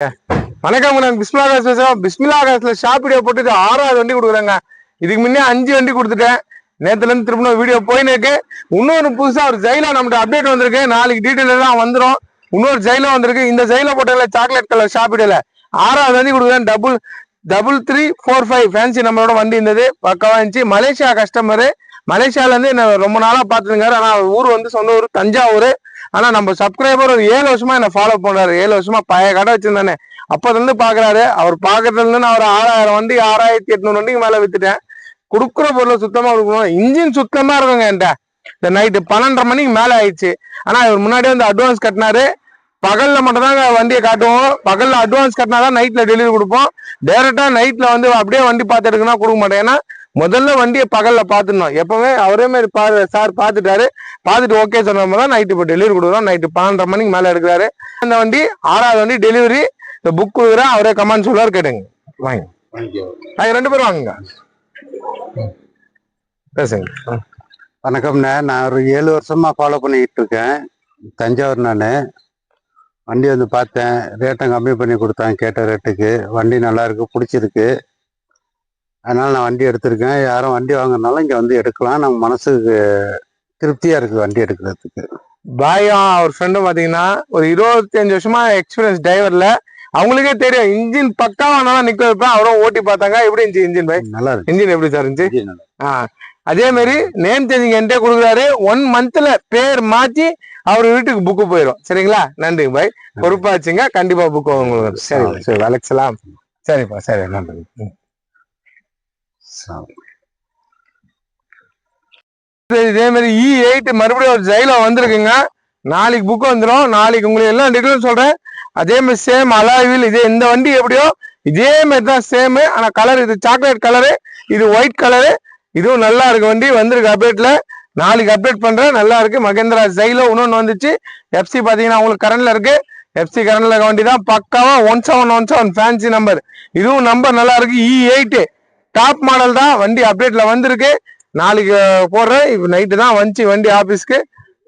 வணக்கம் நான் பிஸ்மிலா காசு பேசுறேன் பிஸ்மிலா காசுல ஷாப் வீடியோ போட்டுட்டு ஆறாவது வண்டி கொடுக்குறேங்க. இதுக்கு முன்னே அஞ்சு வண்டி கொடுத்துட்டேன். நேத்துல இருந்து திரும்ப வீடியோ போயின்னு இருக்கு. இன்னொரு புதுசா ஒரு ஜெயிலா நம்மகிட்ட அப்டேட் வந்திருக்கு. நாளைக்கு டீட்டெயில் எல்லாம் வந்துரும். இன்னொரு ஜெயிலா வந்திருக்கு. இந்த ஜெயில போட்டதுல சாக்லேட் கலர் ஷாப் வீடியோல ஆறாவது வண்டி கொடுக்குறேன். Double double three four five fancy நம்மளோட வண்டி இருந்தது. பக்கவா இருந்துச்சு. மலேசியா கஸ்டமரு மலேசியால இருந்து என்ன ரொம்ப நாளா பாத்துருக்காரு ஆனா ஊர் வந்து சொந்த ஊர் தஞ்சாவூர். ஆனா நம்ம சப்ஸ்கிரைபர் ஒரு ஏழு வருஷமா என்ன ஃபாலோ பண்றாரு. ஏழு வருஷமா பழைய கடை வச்சிருந்தானே. அப்போதுல இருந்து பாக்குறாரு அவர் பாக்குறதுல இருந்து நான் ஒரு ஆறாயிரம் வண்டி ஆறாயிரத்தி எட்நூறு வண்டிக்கு மேல வித்துட்டேன். கொடுக்குற பொருளை சுத்தமா கொடுக்கணும். இன்ஜின் சுத்தமா இருக்குங்க என்கிட்ட. இந்த நைட்டு பன்னெண்டரை மணிக்கு மேல ஆயிடுச்சு. ஆனா இவர் முன்னாடி வந்து அட்வான்ஸ் கட்டினாரு. பகல்ல மட்டும்தாங்க வண்டியை காட்டுவோம். பகல்ல அட்வான்ஸ் கட்டினா தான் நைட்ல டெலிவரி கொடுப்போம். டைரக்டா நைட்ல வந்து அப்படியே வண்டி பார்த்து எடுக்கணும் கொடுக்க மாட்டேன். ஏன்னா முதல்ல வண்டியை பகல்ல பாத்துடணும் எப்பவுமே அவரே மாதிரி பா சார் பாத்துட்டாரு பார்த்துட்டு ஓகே சொன்ன தான் நைட்டு இப்போ டெலிவரி கொடுக்குறோம். நைட்டு பன்னெண்டரை மணிக்கு மேல எடுக்கிறாரு. அந்த வண்டி ஆறாவது வண்டி டெலிவரி இந்த புக் கொடுக்குறேன் அவரே கமெண்ட் சொல்லுவார் கேட்டுங்க. வாங்க. வாங்க ரெண்டு பேரும் வாங்குங்க. பேசுங்க. வணக்கம்ண்ணே நான் ஒரு ஏழு வருஷமா ஃபாலோ பண்ணிக்கிட்டு இருக்கேன். தஞ்சாவூர் நான். வண்டி வந்து பார்த்தேன். ரேட்டும் கம்மி பண்ணி கொடுத்தேன். கேட்ட ரேட்டுக்கு வண்டி நல்லா இருக்கு பிடிச்சிருக்கு. அதனால நான் வண்டி எடுத்திருக்கேன். யாரும் வண்டி வாங்குறதுனால இங்கே வந்து எடுக்கலாம். நம்ம மனசுக்கு திருப்தியா இருக்கு வண்டி எடுக்கிறதுக்கு. பாயும் அவர் ஃப்ரெண்டும் பாத்தீங்கன்னா ஒரு இருபத்தஞ்சு வருஷமா எக்ஸ்பீரியன்ஸ் டிரைவர்ல அவங்களுக்கே தெரியும் இன்ஜின் பக்காவானாலும் நிக்க வைப்பேன் அவரும் ஓட்டி பார்த்தாங்க. எப்படி இருந்துச்சு இன்ஜின் பை நல்லா இருக்கு. இன்ஜின் எப்படி சார் இருந்துச்சு? நல்லா. ஆ அதே மாதிரி நேம் சேஞ்சிங் என்கிட்ட கொடுக்குறாரு. ஒன் மந்த்ல பேர் மாத்தி அவர் வீட்டுக்கு புக்கு போயிடும் சரிங்களா? நன்றி பாய் பொறுப்பாச்சுங்க. கண்டிப்பா புக் உங்களுக்கு. சரி. சரி அலெக்சலாம் சரிப்பா சரி நன்றி. இதே மாதிரி e இ எயிட் மறுபடியும் ஒரு ஜெயில வந்திருக்குங்க. நாளைக்கு புக் வந்துடும் நாளைக்கு உங்களுக்கு எல்லாம் டீட்டெயில் சொல்றேன். அதே மாதிரி சேம் அலாவில் இதே இந்த வண்டி எப்படியோ இதே மாதிரி தான் சேம் ஆனால் கலர் இது சாக்லேட் கலரு இது ஒயிட் கலரு இதுவும் நல்லா இருக்கு வண்டி. வந்திருக்கு அப்டேட்ல நாளைக்கு அப்டேட் பண்றேன். நல்லா இருக்கு. மகேந்திரா ஜெயிலோ இன்னொன்று வந்துச்சு. எஃப்சி பார்த்தீங்கன்னா உங்களுக்கு கரண்ட்ல இருக்கு. எஃப்சி கரண்ட்ல இருக்க வண்டி தான். பக்காவா one seven one seven fancy number இதுவும் நம்பர் நல்லா இருக்கு. E E eight top model தான் வண்டி அப்டேட்ல வந்திருக்கு. நாளைக்கு போடுறேன். இப்போ நைட்டு தான் வந்துச்சு வண்டி ஆஃபீஸ்க்கு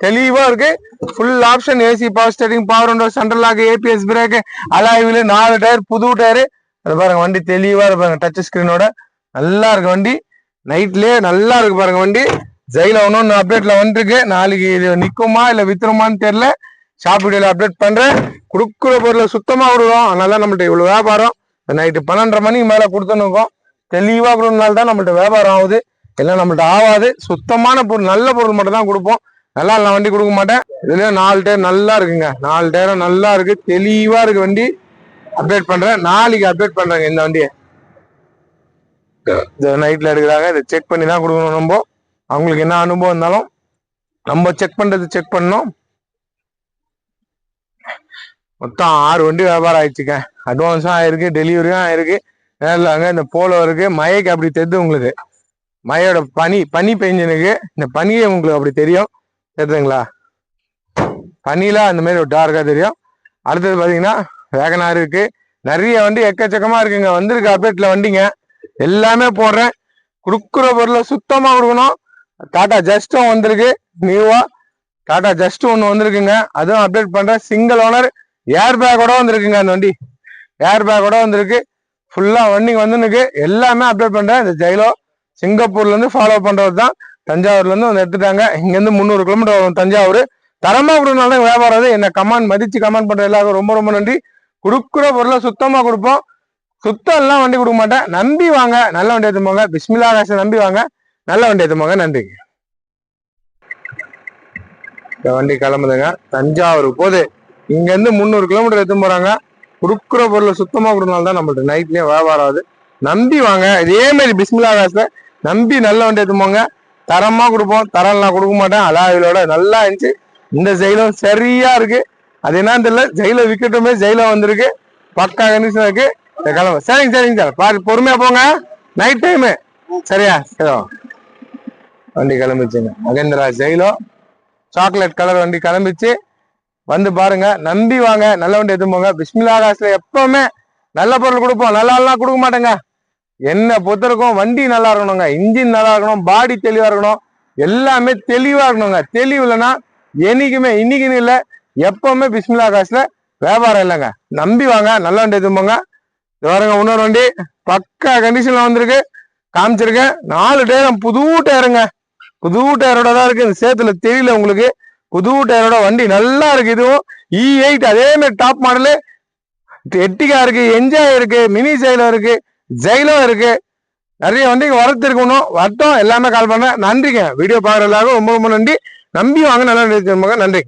தெளிவா இருக்கு. Full option AC power steering power window central lock ABS brake alloy wheel நாலு டயர் புது டயரு அது பாருங்க வண்டி தெளிவா இருப்பாங்க டச் ஸ்கிரீனோட நல்லா இருக்கு வண்டி. நைட்லயே நல்லா இருக்கு பாருங்க வண்டி. ஜெயில ஒன்று அப்டேட்ல வந்துருக்கு. நாளைக்கு இது நிற்குமா இல்லை வித்துருமான்னு தெரியல. ஷாப் வீடியோவில் அப்டேட் பண்ணுறேன் கொடுக்குற பொருளை சுத்தமாக விடுவோம் அதனால நம்மள்ட்ட இவ்வளோ வியாபாரம். நைட்டு பன்னெண்டரை மணிக்கு மேலே கொடுத்துன்னு இருக்கோம். தெளிவா கொடுக்கறதுனால தான் நம்மள்ட்ட வியாபாரம் ஆகுது. எல்லாம் நம்மள்ட்ட ஆகாது. சுத்தமான பொருள் நல்ல பொருள் மட்டும் தான் கொடுப்போம். நல்லா இல்லை வண்டி கொடுக்க மாட்டேன். இதுல நாலு டயர் நல்லா இருக்குங்க. நாலு டயரும் நல்லா இருக்கு. தெளிவா இருக்கு வண்டி. அப்டேட் பண்றேன். நாளைக்கு அப்டேட் பண்றேங்க இந்த வண்டியை. நைட்ல எடுக்கிறாங்க. இதை செக் பண்ணி தான் கொடுக்கணும் நம்ம. அவங்களுக்கு என்ன அனுபவம் இருந்தாலும் நம்ம செக் பண்றது செக் பண்ணோம். மொத்தம் ஆறு வண்டி வியாபாரம் ஆயிடுச்சுங்க. அட்வான்ஸும் ஆயிருக்கு டெலிவரியும் ஆயிருக்கு. நேரில் இந்த போலோ இருக்கு. மழைக்கு அப்படி தெரிது உங்களுக்கு. மழையோட பனி பனி பெஞ்சனுக்கு. இந்த பனியே உங்களுக்கு அப்படி தெரியும். தெரியுதுங்களா? பனிலாம் அந்த மாதிரி ஒரு டார்க்காக தெரியும். அடுத்தது பார்த்தீங்கன்னா வேகனார் இருக்கு. நிறைய வண்டி எக்கச்சக்கமாக இருக்குங்க. வந்திருக்கு அப்டேட்டில் வண்டிங்க. எல்லாமே போடுறேன். கொடுக்குற பொருளை சுத்தமாக கொடுக்கணும். டாட்டா ஜஸ்ட்டும் வந்திருக்கு. நியூவாக டாட்டா ஜஸ்ட் ஒன்று வந்திருக்குங்க. அதுவும் அப்டேட் பண்ணுறேன் சிங்கிள் ஓனர் ஏர் பேக்கோட வந்திருக்குங்க அந்த வண்டி. ஏர் பேக்கோட வந்திருக்கு. ஃபுல்லாக வண்டிங்க வந்துனுக்கு எல்லாமே அப்டேட் பண்ணுறேன் இந்த ஜெயிலோ சிங்கப்பூர்லேருந்து ஃபாலோ பண்ணுறது தான். தஞ்சாவூர்லேருந்து வந்து எடுத்துட்டாங்க. இங்கேருந்து முந்நூறு கிலோமீட்டர் வரும் தஞ்சாவூர். தரமாக கொடுனால தான் வியாபாரம் என்னை கமெண்ட் மதித்து கமெண்ட் பண்ற எல்லாருக்கும் ரொம்ப ரொம்ப நன்றி. கொடுக்குற பொருளை சுத்தமாக கொடுப்போம். சுத்தம் எல்லாம் வண்டி கொடுக்க மாட்டேன். நம்பி வாங்க. நல்ல வண்டி எடுத்து போங்க. பிஸ்மிலா காசை நம்பி வாங்க. நல்ல வண்டி எடுத்து போங்க. நன்றி. இந்த வண்டி கிளம்புதுங்க. தஞ்சாவூர் போது இங்கேருந்து முந்நூறு கிலோமீட்டர் எடுத்து போகிறாங்க கொடுக்குற பொருளை சுத்தமாக கொடுக்கனால தான் நம்மள்ட்ட நைட்லேயே வியாபாரம் ஆகுது. நம்பி வாங்க. இதே மாதிரி பிஸ்மிலா காசில் நம்பி நல்ல வண்டி எடுத்துப்போங்க போங்க கொடுப்போம். கொடுப்போம் தரம்லாம் கொடுக்க மாட்டேன். அலாவிலோட நல்லா இருந்துச்சு. இந்த ஜெயிலும் சரியாக இருக்கு. அது என்னன்னு தெரியல. ஜெயில விக்கெட்டுமே ஜெயில வந்திருக்கு. பக்கா கண்டிஷன் இருக்கு. இந்த சரிங்க சரிங்க சார். பாரு பொறுமையாக போங்க. நைட் டைமு சரியா? சரி வண்டி கிளம்பிச்சுங்க. மகேந்திரா ஜெயிலோ. சாக்லேட் கலர் வண்டி கிளம்பிச்சு. வந்து பாருங்க நம்பி வாங்க நல்ல வண்டி எடுத்து போங்க. பிஸ்மிலா காசுல எப்பவுமே நல்ல பொருள் கொடுப்போம். நல்லா எல்லாம் கொடுக்க மாட்டேங்க. என்ன பொறுத்தருக்கும் வண்டி நல்லா இருக்கணுங்க. இன்ஜின் நல்லா இருக்கணும் பாடி தெளிவா இருக்கணும். எல்லாமே தெளிவா இருக்கணுங்க. தெளிவு இல்லைன்னா என்னைக்குமே இன்னைக்குன்னு இல்லை எப்பவுமே பிஸ்மிலா காசுல வியாபாரம் இல்லைங்க. நம்பி வாங்க நல்ல வண்டி எதும்போங்க இது பாருங்க இன்னொரு வண்டி. பக்கா கண்டிஷன்ல வந்திருக்கு. காமிச்சிருக்கேன். நாலு டயரும் புது டயருங்க புது டயரோட தான் இருக்கு. இந்த சேத்துல தெரியல உங்களுக்கு. புது டயரோட வண்டி நல்லா இருக்கு. இதுவும் e இ எயிட் அதே மாதிரி டாப் மாடலு எட்டிகா இருக்கு என்ஜாய் இருக்கு மினி ஜெயிலோ இருக்கு ஜெயிலோ இருக்கு. நிறைய வண்டிக்கு வரத்து இருக்கணும் வரட்டும். எல்லாமே கால் பண்ணேன் நன்றிங்க. வீடியோ பார்க்குற எல்லாருக்கும் ரொம்ப ரொம்ப நன்றி. நம்பி வாங்க. நல்லா நன்றி.